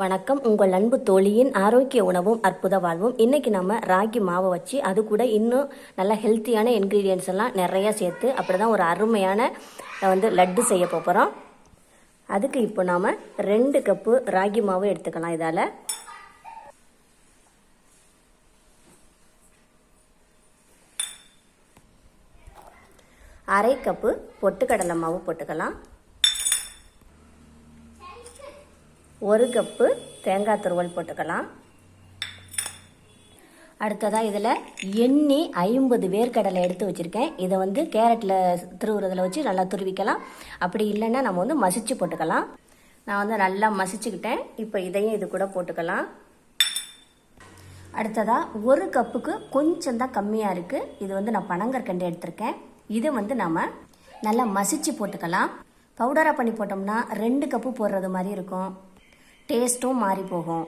வணக்கம். உங்கள் அன்பு தோழியின் ஆரோக்கிய உணவும் அற்புத வாழ்வும். இன்றைக்கி நம்ம ராகி மாவை வச்சு அது கூட இன்னும் நல்ல ஹெல்த்தியான இன்க்ரீடியன்ஸ் எல்லாம் நிறையா சேர்த்து அப்படி தான் ஒரு அருமையான வந்து லட்டு செய்ய போகிறோம் அதுக்கு இப்போ நாம் ரெண்டு கப்பு ராகி மாவு எடுத்துக்கலாம் இதால். அரை கப்பு பொட்டுக்கடலை மாவு போட்டுக்கலாம். ஒரு கப்பு தேங்காய் துருவல் போட்டுக்கலாம். அடுத்ததாக இதில் எண்ணி ஐம்பது வேர்க்கடலை எடுத்து வச்சுருக்கேன். இதை வந்து கேரட்டில் துருவுறதில் வச்சு நல்லா துருவிக்கலாம். அப்படி இல்லைன்னா நம்ம வந்து மசிச்சு போட்டுக்கலாம். நான் வந்து நல்லா மசிச்சுக்கிட்டேன். இப்போ இதையும் இது கூட போட்டுக்கலாம். அடுத்ததாக ஒரு கப்புக்கு கொஞ்சம் தான் கம்மியாக இருக்குது இது வந்து நான் பனங்கற்கண்டு எடுத்திருக்கேன். இது வந்து நம்ம நல்லா மசிச்சு போட்டுக்கலாம். பவுடராக பண்ணி போட்டோம்னா ரெண்டு கப்பு போடுறது மாதிரி இருக்கும். டேஸ்ட்டும் மாறி போகும்.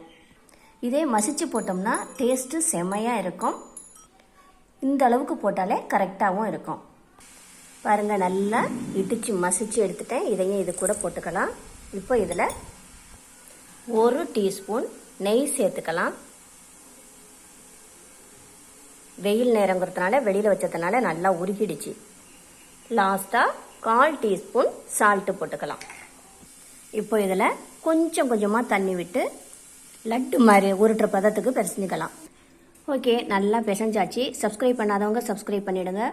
இதே மசிச்சு போட்டோம்னா டேஸ்ட்டு செமையாக இருக்கும். இந்த அளவுக்கு போட்டாலே கரெக்டாகவும் இருக்கும். பாருங்கள் நல்லா இடித்து மசிச்சு எடுத்துட்டேன். இதையும் இது கூட போட்டுக்கலாம். இப்போ இதில் ஒரு டீஸ்பூன் நெய் சேர்த்துக்கலாம். வெயில் நேரங்கிறதுனால வெளியில் வச்சதுனால நல்லா உருகிடுச்சு. லாஸ்ட்டாக கால் டீஸ்பூன் சால்ட்டு போட்டுக்கலாம். இப்போ இதில் கொஞ்சம் கொஞ்சமாக தண்ணி விட்டு லட்டு மாதிரி உருட்டுற பதத்துக்கு பிசைஞ்சுக்கலாம் ஓகே நல்லா பிசைஞ்சாச்சு. சப்ஸ்கிரைப் பண்ணாதவங்க சப்ஸ்கிரைப் பண்ணிவிடுங்க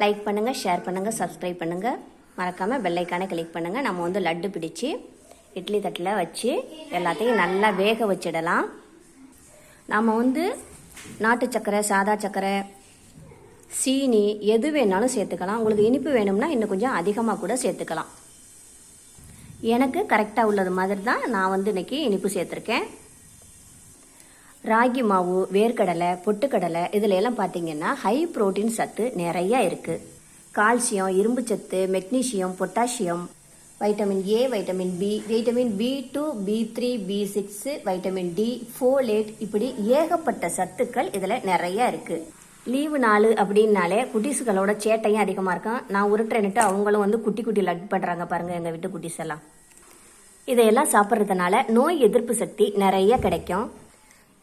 லைக் பண்ணுங்கள் ஷேர் பண்ணுங்கள் சப்ஸ்கிரைப் பண்ணுங்கள் மறக்காமல் பெல்லைக்கான கிளிக் பண்ணுங்கள் நம்ம வந்து லட்டு பிடிச்சி இட்லி தட்டில் வச்சு எல்லாத்தையும் நல்லா வேக வச்சிடலாம். நாம் வந்து நாட்டு சக்கரை சாதா சக்கரை சீனி எது வேணாலும் சேர்த்துக்கலாம். உங்களுக்கு இனிப்பு வேணும்னா இன்னும் கொஞ்சம் அதிகமாக கூட சேர்த்துக்கலாம். எனக்கு கரெக்டாக உள்ளது மாதிரி தான் நான் வந்து இன்னைக்கு இனிப்பு சேர்த்துருக்கேன். ராகி மாவு வேர்க்கடலை பொட்டுக்கடலை இதில் எல்லாம் பார்த்தீங்கன்னா ஹை புரோட்டீன் சத்து நிறைய இருக்குது கால்சியம் இரும்பு சத்து magnesium potassium vitamin A vitamin B vitamin B two B three B six vitamin D folate இப்படி ஏகப்பட்ட சத்துக்கள் இதில் நிறைய இருக்குது லீவு நாள் அப்படின்னாலே குட்டீஸுகளோட சேட்டையும் அதிகமாக இருக்கும். நான் உருட்டுறேன்ட்டு அவங்களும் வந்து குட்டி குட்டி லட் பண்ணுறாங்க பாருங்கள் எங்கள் வீட்டு குட்டீஸ் எல்லாம். இதையெல்லாம் சாப்பிட்றதுனால நோய் எதிர்ப்பு சக்தி நிறைய கிடைக்கும்.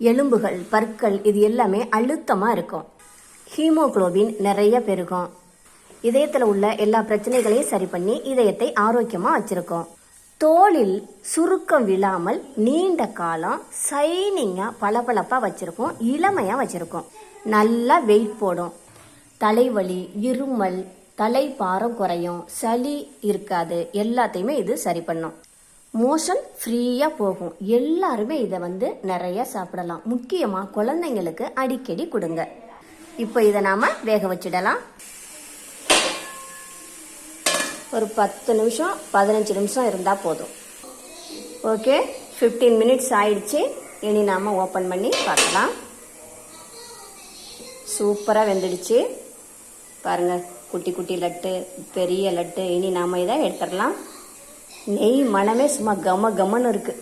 எலும்புகள் பற்கள் இது எல்லாமே அழுத்தமாக இருக்கும். ஹீமோகுளோபின் நிறைய பெருகும். இதயத்தில் உள்ள எல்லா பிரச்சனைகளையும் சரி பண்ணி இதயத்தை ஆரோக்கியமாக வச்சுருக்கோம். தோளில் சுருக்கம் விழாமல் நீண்ட காலம் சைனிங்காக பளபளப்பாக வச்சுருக்கோம் இளமையாக வச்சுருக்கோம். நல்லா வெயிட் போடும். தலைவலி இருமல் தலைப்பாரம் குறையும். சளி இருக்காது. எல்லாத்தையுமே இது சரி பண்ணும். மோஷன் ஃப்ரீயாக போகும். எல்லாருமே இதை வந்து நிறைய சாப்பிடலாம். முக்கியமாக குழந்தைங்களுக்கு அடிக்கடி கொடுங்க. இப்போ இதை நாம் வேக வச்சிடலாம். ஒரு பத்து நிமிஷம் பதினஞ்சு நிமிஷம் இருந்தால் போதும். ஓகே? ஃபிஃப்டீன் மினிட்ஸ் ஆயிடுச்சு. இனி நாம் ஓப்பன் பண்ணி பார்க்கலாம். சூப்பராக வெந்துடுச்சு. பாருங்கள் குட்டி குட்டி லட்டு பெரிய லட்டு. இனி நாம் இதை எடுத்துடலாம். நெய் மனமே சும்மா கம கமன்னு இருக்கு.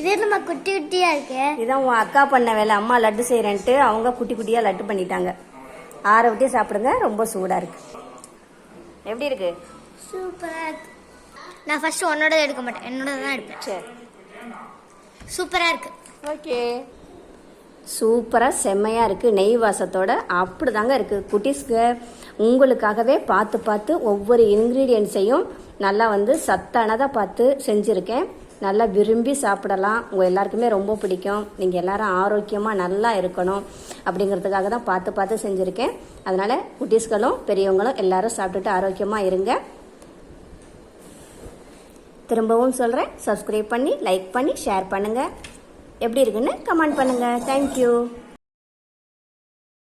இது நம்ம குட்டி குட்டியா இருக்கு? இதான் உன் அக்கா பண்ண வேலை. அம்மா லட்டு செய்கிறேன்ட்டு அவங்க குட்டி குட்டியாக லட்டு பண்ணிட்டாங்க. ஆற விட்டே சாப்பிடுங்க. ரொம்ப சூடாக இருக்கு. எப்படி இருக்கு? சூப்பரா இருக்கு நான் ஃபர்ஸ்ட் உன்னோட எடுக்க மாட்டேன். என்னோட தான் எடுப்பேன். சரி. சூப்பரா இருக்கு. ஓகே சூப்பராக செம்மையாக இருக்குது நெய் வாசத்தோட அப்படி தாங்க இருக்குது குட்டீஸ்க்கு உங்களுக்காகவே பார்த்து பார்த்து ஒவ்வொரு இன்க்ரீடியன்ஸையும் நல்லா வந்து சத்தானதாக பார்த்து செஞ்சுருக்கேன். நல்லா விரும்பி சாப்பிடலாம். உங்கள் எல்லாருக்குமே ரொம்ப பிடிக்கும். நீங்கள் எல்லாரும் ஆரோக்கியமாக நல்லா இருக்கணும் அப்படிங்கிறதுக்காக தான் பார்த்து பார்த்து செஞ்சுருக்கேன். அதனால் குட்டீஸ்களும் பெரியவங்களும் எல்லாரும் சாப்பிட்டுட்டு ஆரோக்கியமாக இருங்க. திரும்பவும் சொல்கிறேன் சப்ஸ்கிரைப் பண்ணி லைக் பண்ணி ஷேர் பண்ணுங்கள் எப்படி இருக்குன்னு கமெண்ட் பண்ணுங்கள் தேங்க்யூ